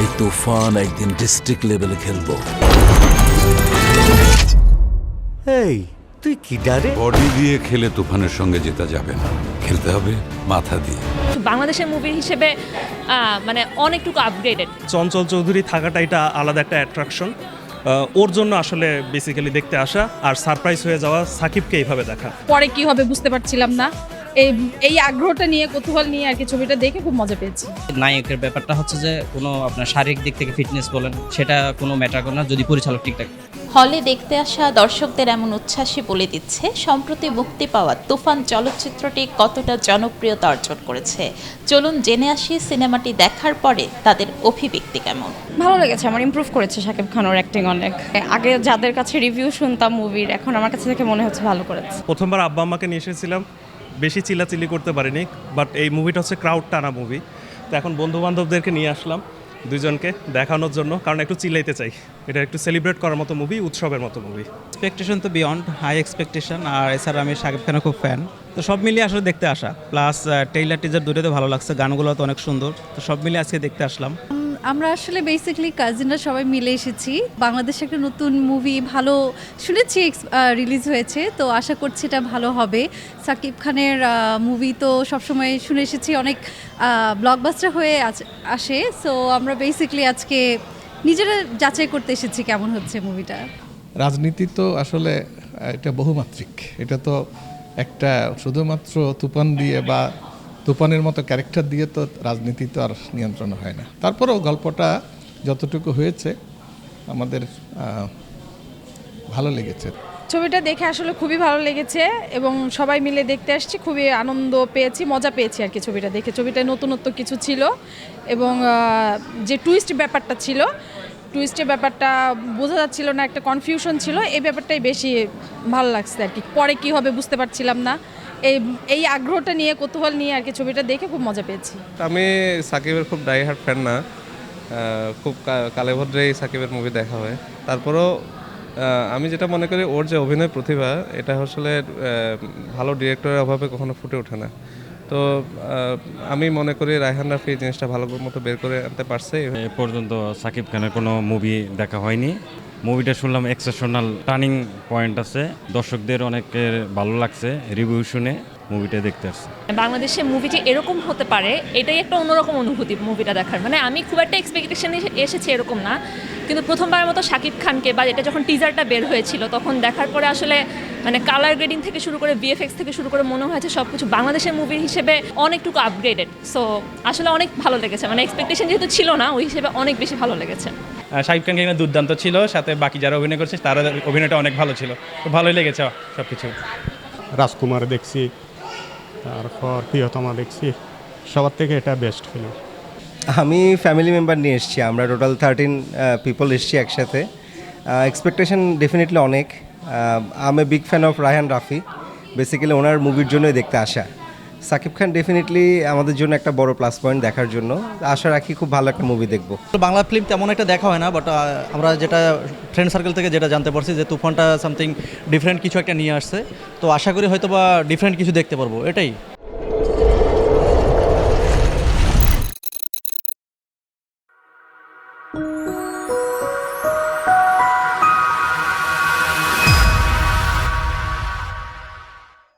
এই তুফান একদিন ডিস্ট্রিক্ট লেভেলে খেলব। এই তুই কি ডারে? বডি দিয়ে খেলে তুফানের সঙ্গে জেতা যাবে না। খেলতে হবে মাথা দিয়ে। বাংলাদেশের মুভি হিসেবে আহ, মানে অনেকটুকু আপগ্রেডেড চঞ্চল চৌধুরী থাকাটা এটা আলাদা একটা অ্যাট্রাকশন ওর জন্য আসলে বেসিক্যালি দেখতে আসা আর সারপ্রাইজ হয়ে যাওয়া সাকিবকে এইভাবে দেখা। পরে কি হবে বুঝতে পারছিলাম না। এই এই আগ্রহটা নিয়ে কৌতূহল নিয়ে আর কি ছবিটা দেখে খুব মজা পেয়েছি। নায়কের ব্যাপারটা হচ্ছে যে কোনো আপনার শারীরিক দিক থেকে ফিটনেস বলেন সেটা কোনো ম্যাটার করে না যদি পরিচালক ঠিকঠাক হলে দেখতে আসা দর্শকদের এমন উচ্ছ্বাসই বলে দিচ্ছে সম্প্রতি মুক্তি পাওয়া তুফান চলচ্চিত্রটি কতটা জনপ্রিয়তা অর্জন করেছে। চলুন জেনে আসি সিনেমাটি দেখার পরে তাদের অভিব্যক্তি কেমন। ভালো লেগেছে আমার ইমপ্রুভ করেছে শাকিব খান ওর অ্যাক্টিং অনেক। আগে যাদের কাছে রিভিউ শুনতাম মুভির এখন আমার কাছে থেকে মনে হচ্ছে ভালো করেছে। প্রথমবার আব্বা আম্মাকে নিয়ে এসেছিলাম বেশি চিল্লাচিল্লি করতে পারিনি বাট এই মুভিটা হচ্ছে ক্রাউড টানা মুভি তো এখন বন্ধু বান্ধবদেরকে নিয়ে আসলাম দুইজনকে দেখানোর জন্য, কারণ একটু চিল্লাইতে চাই। এটা একটু সেলিব্রেট করার মতো মুভি উৎসবের মতো মুভি এক্সপেকটেশন তো বিয়ন্ড হাই এক্সপেকটেশন আর এছাড়া আমি শাকিব খানের খুব ফ্যান তো সব মিলিয়ে আসলে দেখতে আসা। প্লাস টেইলার টিজার দুটোতে ভালো লাগছে গানগুলো তো অনেক সুন্দর। তো সব মিলিয়ে আজকে দেখতে আসলাম। আমরা আসলে বেসিক্যালি কাজিনরা সবাই মিলে এসেছি। বাংলাদেশে একটা নতুন মুভি ভালো শুনেছি রিলিজ হয়েছে, তো আশা করছি এটা ভালো হবে। সাকিব খানের মুভি তো সবসময় শুনে এসেছি, অনেক ব্লকবাস্টার হয়ে আসে। সো আমরা বেসিক্যালি আজকে নিজেরা যাচাই করতে এসেছি কেমন হচ্ছে মুভিটা রাজনীতি তো আসলে এটা বহুমাত্রিক। এটা তো একটা শুধুমাত্র তুফান দিয়ে বা তুফানের মতো ক্যারেক্টার দিয়ে তো রাজনীতি তো আর নিয়ন্ত্রণ হয় না। তারপরেও গল্পটা যতটুকু হয়েছে, আমাদের ভালো লেগেছে। ছবিটা দেখে আসলে খুবই ভালো লেগেছে এবং সবাই মিলে দেখতে আসছি, খুবই আনন্দ পেয়েছি, মজা পেয়েছি আর কি ছবিটা দেখে। ছবিটায় নতুনত্ব কিছু ছিল এবং যে টুইস্ট ব্যাপারটা ছিল টুইস্টের ব্যাপারটা বোঝা যাচ্ছিল না, একটা কনফিউশন ছিল, এই ব্যাপারটাই বেশি ভালো লাগছে আর কি। পরে কি হবে বুঝতে পারছিলাম না। এই এই আগ্রহটা নিয়ে কৌতূহল নিয়ে আর কি ছবিটা দেখে খুব মজা পেয়েছি। আমি সাকিবের খুব ডাই হার্ট ফ্যান না খুব কালে ভদ্রেই সাকিবের মুভি দেখা হয়। তারপরেও আমি যেটা মনে করি ওর যে অভিনয় প্রতিভা এটা আসলে ভালো ডিরেক্টরের অভাবে কখনো ফুটে ওঠে না। তো আমি মনে করি রায়হান রাফি এই জিনিসটা ভালো মতো বের করে আনতে পারছে। এ পর্যন্ত সাকিব খানের কোনো মুভি দেখা হয়নি। মুভিটা শুনলাম এক্সেপশনাল টার্নিং পয়েন্ট আছে। দর্শকদের অনেকের ভালো লাগছে রিভিউ শুনে মুভিটা দেখতে আসছে। বাংলাদেশের মুভিটি এরকম হতে পারে, এটাই একটা অন্যরকম অনুভূতি মুভিটা দেখার। মানে আমি খুব একটা এক্সপেকটেশন এসেছি এরকম না, কিন্তু প্রথমবারের মতো শাকিব খানকে বা এটা যখন টিজারটা বের হয়েছিল, তখন দেখার পরে আসলে মানে কালার গ্রেডিং থেকে শুরু করে বিএফএক্স থেকে শুরু করে মনে হয়েছে সব কিছু বাংলাদেশের মুভি হিসেবে অনেকটুকু আপগ্রেডেড সো আসলে অনেক ভালো লেগেছে। মানে এক্সপেকটেশন যেহেতু ছিল না, ওই হিসেবে অনেক বেশি ভালো লেগেছে। শাকিব খানকে এখানে দুর্দান্ত ছিল সাথে বাকি যারা অভিনয় করছে তারা অভিনয়টা অনেক ভালো ছিল। তো ভালোই লেগেছে সব কিছু রাজকুমার দেখছি তারপর প্রিয়তমা দেখছি সবার থেকে এটা বেস্ট ফিল্ম আমি ফ্যামিলি মেম্বার নিয়ে এসেছি আমরা টোটাল থার্টিন পিপল এসেছি একসাথে। এক্সপেকটেশন ডেফিনেটলি অনেক। আমি big fan of Raihan Rafi basically ওনার মুভির জন্যই দেখতে আসা। সাকিব খান ডেফিনেটলি আমাদের জন্য একটা বড় প্লাস পয়েন্ট দেখার জন্য। আশা রাখি খুব ভালো একটা মুভি দেখব। বাংলা ফিল্ম তেমন একটা দেখা হয় না বাট আমরা যেটা ফ্রেন্ড সার্কেল থেকে যেটা জানতে পারছি যে তুফানটা সামথিং ডিফারেন্ট কিছু একটা নিয়ে আসছে। তো আশা করি হয়তো বা ডিফারেন্ট কিছু দেখতে পারব, এটাই।